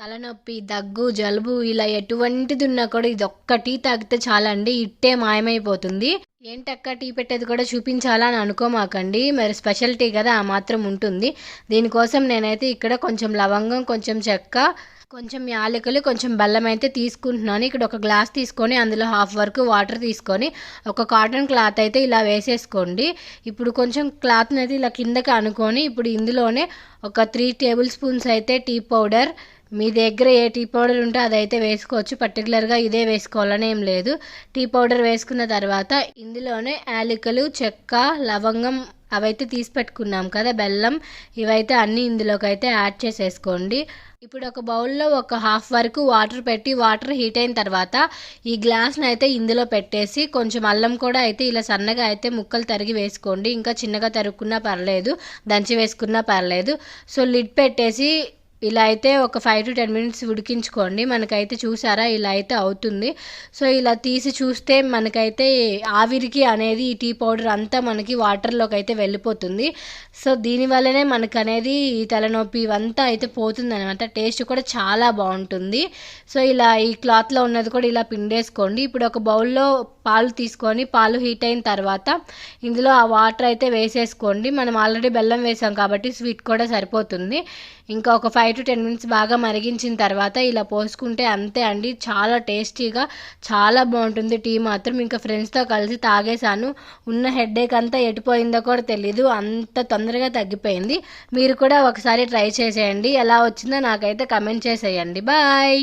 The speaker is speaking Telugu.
తలనొప్పి దగ్గు జలుబు ఇలా ఎటువంటిది ఉన్నా కూడా ఇది ఒక్క టీ తాగితే చాలండి. ఇట్టే మాయమైపోతుంది. ఏంటక్క టీ పెట్టేది కూడా చూపించాలా అని అనుకోమాకండి. మరి స్పెషల్ టీ కదా ఆ మాత్రం ఉంటుంది. దీనికోసం నేనైతే ఇక్కడ కొంచెం లవంగం కొంచెం చెక్క కొంచెం యాలకులు కొంచెం బెల్లం అయితే తీసుకుంటున్నాను. ఇక్కడ ఒక గ్లాస్ తీసుకొని అందులో హాఫ్ వరకు వాటర్ తీసుకొని ఒక కాటన్ క్లాత్ అయితే ఇలా వేసేసుకోండి. ఇప్పుడు కొంచెం క్లాత్ని అయితే ఇలా కిందకి అనుకొని ఇప్పుడు ఇందులోనే ఒక త్రీ టేబుల్ స్పూన్స్ అయితే టీ పౌడర్ మీ దగ్గర ఏ టీ పౌడర్ ఉంటే అదైతే వేసుకోవచ్చు. పర్టికులర్గా ఇదే వేసుకోవాలని ఏం లేదు. టీ పౌడర్ వేసుకున్న తర్వాత ఇందులోనే యాలకులు చెక్క లవంగం అవైతే తీసి పెట్టుకున్నాం కదా బెల్లం ఇవైతే అన్నీ ఇందులోకి అయితే యాడ్ చేసేసుకోండి. ఇప్పుడు ఒక బౌల్లో ఒక హాఫ్ వరకు వాటర్ పెట్టి వాటర్ హీట్ అయిన తర్వాత ఈ గ్లాస్ని అయితే ఇందులో పెట్టేసి కొంచెం అల్లం కూడా అయితే ఇలా సన్నగా అయితే ముక్కలు తరిగి వేసుకోండి. ఇంకా చిన్నగా తరుక్కున్నా పర్లేదు దంచి వేసుకున్నా పర్లేదు. సో లిడ్ పెట్టేసి ఇలా అయితే ఒక ఫైవ్ టు టెన్ మినిట్స్ ఉడికించుకోండి. మనకైతే చూసారా? ఇలా అయితే అవుతుంది. సో ఇలా తీసి చూస్తే మనకైతే ఆవిరికి అనేది ఈ టీ పౌడర్ అంతా మనకి వాటర్లోకి అయితే వెళ్ళిపోతుంది. సో దీనివల్లనే మనకు అనేది ఈ తలనొప్పి ఇవంతా అయితే పోతుంది అనమాట టేస్ట్ కూడా చాలా బాగుంటుంది. సో ఇలా ఈ క్లాత్లో ఉన్నది కూడా ఇలా పిండేసుకోండి. ఇప్పుడు ఒక బౌల్లో పాలు తీసుకొని పాలు హీట్ అయిన తర్వాత ఇందులో ఆ వాటర్ అయితే వేసేసుకోండి. మనం ఆల్రెడీ బెల్లం వేసాం కాబట్టి స్వీట్ కూడా సరిపోతుంది. ఇంకా ఒక ఫైవ్ టు టెన్ మినిట్స్ బాగా మరిగించిన తర్వాత ఇలా పోసుకుంటే అంతే అండి. చాలా టేస్టీగా చాలా బాగుంటుంది టీ మాత్రం. ఇంకా ఫ్రెండ్స్తో కలిసి తాగేశాను. ఉన్న హెడేక్ అంతా ఎటుపోయిందో కూడా తెలీదు. అంత తొందరగా తగ్గిపోయింది. మీరు కూడా ఒకసారి ట్రై చేసేయండి. ఎలా వచ్చిందో నాకైతే కమెంట్ చేసేయండి. బాయ్!